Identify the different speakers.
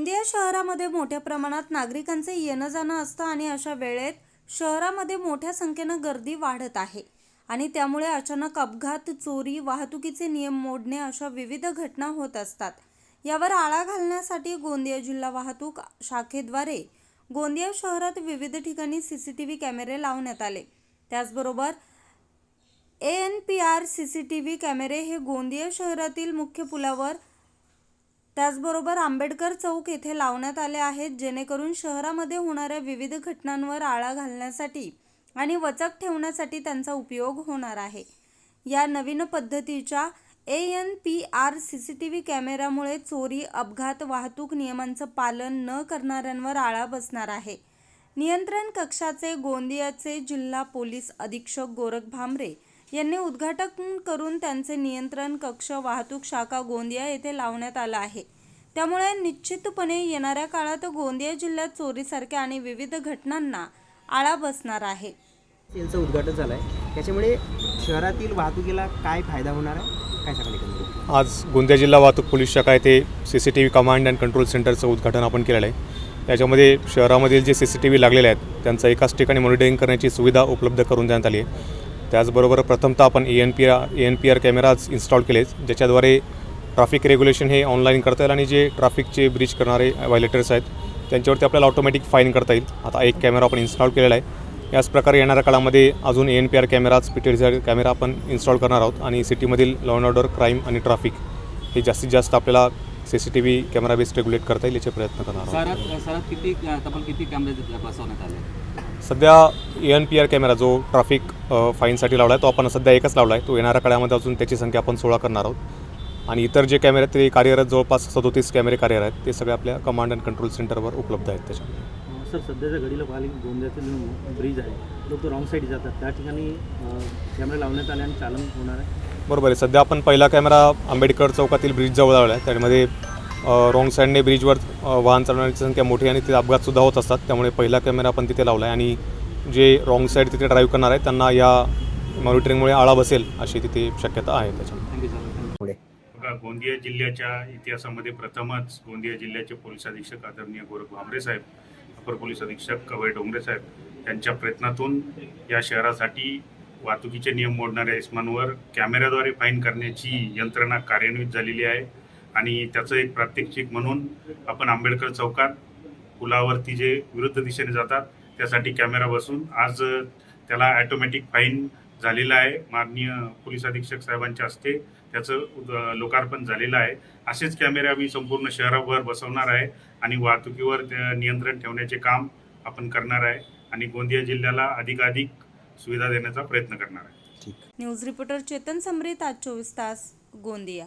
Speaker 1: गोंदिया शहरामध्ये मोठ्या प्रमाणात नागरिकांचे येणं जाणं असतं आणि अशा वेळेत शहरामध्ये मोठ्या संख्येनं गर्दी वाढत आहे. आणि त्यामुळे अचानक अपघात चोरी वाहतुकीचे नियम मोडणे अशा विविध घटना होत असतात. यावर आळा घालण्यासाठी गोंदिया जिल्हा वाहतूक शाखेद्वारे गोंदिया शहरात विविध ठिकाणी सी सी टी व्ही कॅमेरे लावण्यात आले. त्याचबरोबर A N P R C C T V कॅमेरे हे गोंदिया शहरातील मुख्य पुलावर त्याचबरोबर आंबेडकर चौक येथे लावण्यात आले आहेत जेणेकरून शहरामध्ये होणाऱ्या विविध घटनांवर आळा घालण्यासाठी आणि वचक ठेवण्यासाठी त्यांचा उपयोग होणार आहे. या नवीन पद्धतीच्या A N P R C C T V कॅमेऱ्यामुळे चोरी अपघात वाहतूक नियमांचं पालन न करणाऱ्यांवर आळा बसणार आहे. नियंत्रण कक्षाचे गोंदियाचे जिल्हा पोलीस अधीक्षक गोरख भामरे यांनी उद्घाटन करून त्यांचे नियंत्रण कक्ष वाहतूक शाखा गोंदिया येथे लावण्यात आला आहे. त्यामुळे निश्चितपणे येणाऱ्या काळात गोंदिया जिल्ह्यात चोरीसारख्या आणि विविध घटनांना आळा बसणार आहे.
Speaker 2: यांचं उद्घाटन झालं आहे त्याच्यामुळे शहरातील वाहतुकीला काय फायदा होणार आहे? काय
Speaker 3: आज गोंदिया जिल्हा वाहतूक पोलीस शाखा येथे C C T V command and control सेंटरचं उद्घाटन आपण केलेलं आहे. त्याच्यामध्ये शहरामधील जे सी सी टी व्ही लागलेले आहेत त्यांचं एकाच ठिकाणी मॉनिटरिंग करण्याची सुविधा उपलब्ध करून देण्यात आली आहे. त्याचबरोबर प्रथमतः आपण A N P R A N P R cameras install केले ज्याच्याद्वारे ट्रॅफिक रेग्युलेशन हे ऑनलाईन करता येईल आणि जे ट्रॅफिकचे ब्रिज करणारे व्हायलेटर्स आहेत त्यांच्यावरती आपल्याला ऑटोमॅटिक फाईन करता येईल. आता एक कॅमेरा आपण इन्स्टॉल केलेला आहे. याच प्रकारे येणाऱ्या काळामध्ये अजून A N P R cameras P T Z camera आपण इन्स्टॉल करणार आहोत आणि सिटीमधील लॉ अँड ऑर्डर क्राईम आणि ट्रॅफिक हे जास्तीत जास्त आपल्याला C C T V camera base regulate करता येईल याचे प्रयत्न करणार आहोत.
Speaker 4: शहरात शहरात किती तब्बल किती कॅमेरे तिथे बसवण्यात आले?
Speaker 3: सध्या A N P R camera जो ट्रॅफिक फाईनसाठी लावला आहे तो आपण सध्या एकच लावला आहे तो येणाऱ्या काळामध्ये अजून त्याची संख्या आपण सोळा करणार आहोत. आणि इतर जे कॅमेरे आहेत ते कार्यरत जवळपास सदोतीस कॅमेरे कार्यरत आहेत. ते सगळे आपल्या कमांड अँड कंट्रोल सेंटरवर उपलब्ध आहेत त्याच्यामध्ये.
Speaker 5: सर सध्याच्या घडीला पाहिली गोंदियाचे जो ब्रिज आहे लोक रॉंग साईड जातात. त्या ठिकाणी कॅमेरा लावण्यात आले आणि चालन होणार आहे.
Speaker 3: बरोबर आहे. सध्या आपण पहिला कॅमेरा आंबेडकर चौकातील ब्रिजजवळ लावला आहे त्यामध्ये रॉंग साईडने ब्रिजवर वाहन चालवण्याची संख्या मोठी आहे आणि तिथे अपघातसुद्धा होत असतात. त्यामुळे पहिला कॅमेरा आपण तिथे लावला आहे आणि जे रॉंग साईड तिथे ड्राईव्ह करणार आहेत त्यांना या मॉनिटरिंगमुळे आळा बसेल अशी तिथे शक्यता आहे
Speaker 6: बघा गोंदिया जिल्ह्याच्या इतिहासामध्ये प्रथमच गोंदिया जिल्ह्याचे पोलीस अधीक्षक आदरणीय गोरख भांबरे साहेब अपर पोलीस अधीक्षक कवय डोंगरे साहेब यांच्या प्रयत्नातून या शहरासाठी वाहतुकीचे नियम मोडणाऱ्या इस्मांवर कॅमेऱ्याद्वारे फाईन करण्याची यंत्रणा कार्यान्वित झालेली आहे. आणि त्याचं एक प्रात्यक्षिक म्हणून आपण आंबेडकर चौकात पुलावरती जे विरुद्ध दिशेने जातात त्यासाठी कॅमेरा बसून आज त्याला ॲटोमॅटिक फाईन झालेला आहे. माननीय पोलीस अधीक्षक साहेबांच्या हस्ते त्याचं लोकार्पण झालेलं आहे. असेच कॅमेरे आम्ही संपूर्ण शहरावर बसवणार आहे आणि वाहतुकीवर नियंत्रण ठेवण्याचे काम आपण करणार आहे. आणि गोंदिया जिल्ह्याला अधिकाधिक सुविधा देण्याचा प्रयत्न करणार आहे.
Speaker 1: न्यूज रिपोर्टर चेतन समरीत आज चोवीस तास गोंदिया.